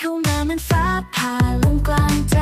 เข้ามามันฟ้าผ่าลงกลางใจ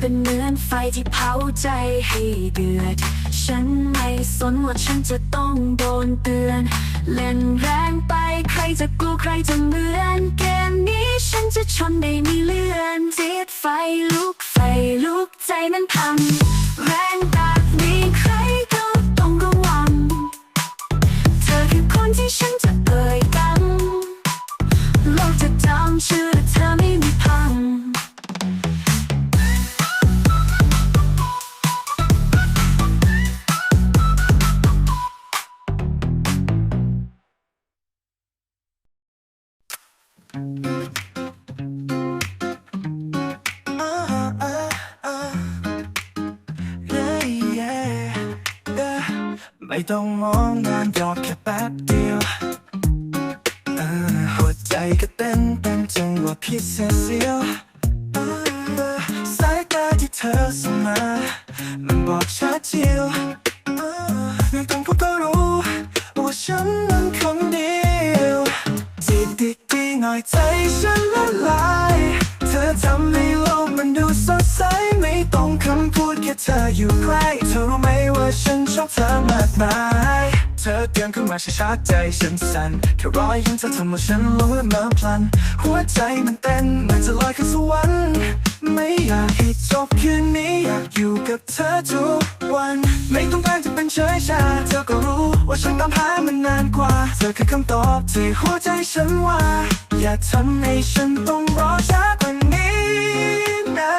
เป็นเหมือนไฟที่เผาใจให้เดือด ฉันไม่สนว่าฉันจะต้องโดนเตือน เล่นแรงไปใครจะกลัวใครจะเหมือน เกมนี้ฉันจะชนได้ไม่เลื่อนจิตไฟลุกไฟลุกใจมันพังแรง ไม่ต้องมองนานยอดแค่ ใจฉันละลาย เธอทำให้โลกมันดูสดใส ไม่ต้องคำพูดแค่เธออยู่ใกล้เธอรู้ไหมว่าฉันชอบเธอมากมายเธอเดินเข้ามาช้าๆใจฉันสั่นแค่รอยยิ้มเธอทำให้ฉันรู้ว่าเมื่อพลัน หัวใจมันเต้นเหมือนจะลอยขึ้นสวรรค์ไม่อยากให้จบคืนนี้อยากอยู่กับเธอทุกวัน ไม่ต้องการจะเป็นเฉยชา เธอก็รู้ว่าฉันตามหามันนานกว่า เธอคือคำตอบที่หัวใจฉันว่า อย่าทำให้ฉันต้องรอช้ากว่านี้นะ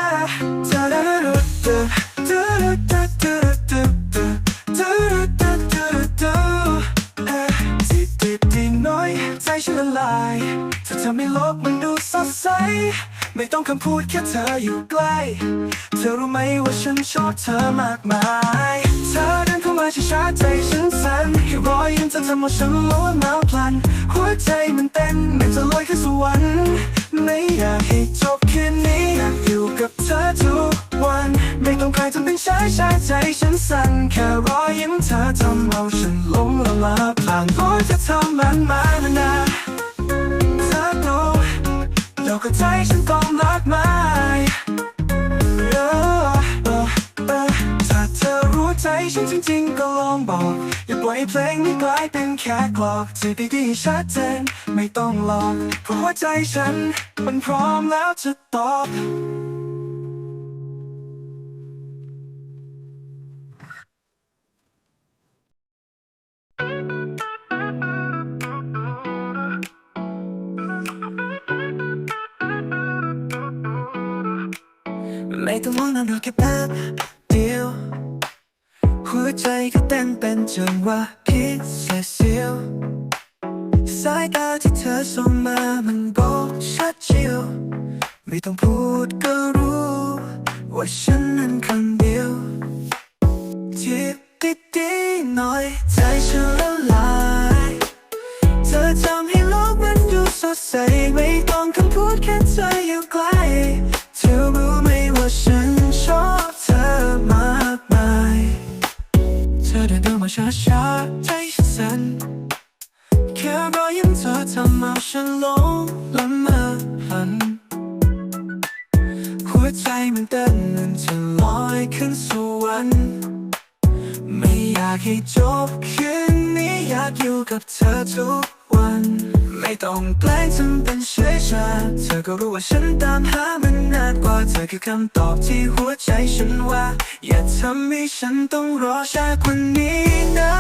ใจฉันละลายเธอทำให้โลกมันดูสดใส ไม่ต้องคำพูดแค่เธออยู่ใกล้ เธอรู้ไหมว่าฉันชอบเธอมากมายเธอ มาช้าๆใจฉันสั่นแค่รอยยิ้มเธอทำให้ฉันรู้ว่าเมาพลัน หัวใจมันเต้นเหมือนจะลอยขึ้นสวรรค์ไม่อยากให้จบคืนนี้อยากอยู่กับเธอทุกวัน ไม่ต้องใครทำเป็นชายชาใจฉันสั่นแค่รอยยิ้มเธอทำเอาฉันหลงละลาผ่านก็จะทำมันมานานเธอรู้ดอกกระใจฉันต้องมากมา ฉันจริงๆก็ลองบอก อย่าปล่อยให้เพลงนี้กลายเป็นแค่กลอกจะดีๆชัดเจนไม่ต้องหลอกเพราะหัวใจฉัน มันพร้อมแล้วจะตอบไม่ต้องมองนานหรอกแค่แป๊บเดียว หัวใจก็เต้นเป็นจังหวะพิเศษเสียวสายตาที่เธอส่งมามันบอกชัดเจียว ไม่ต้องพูดก็รู้ ว่าฉันนั้นคนเดียว เต้นมันจะลอยขึ้นสวรรค์ไม่อยากให้จบคืนนี้อยากอยู่กับเธอทุกวัน ไม่ต้องแกล้งทำเป็นเฉยชาเธอก็รู้ว่าฉันตามหามันนานกว่าเธอคือคำตอบที่หัวใจฉันว่า อย่าทำให้ฉันต้องรอชากว่านี้นะ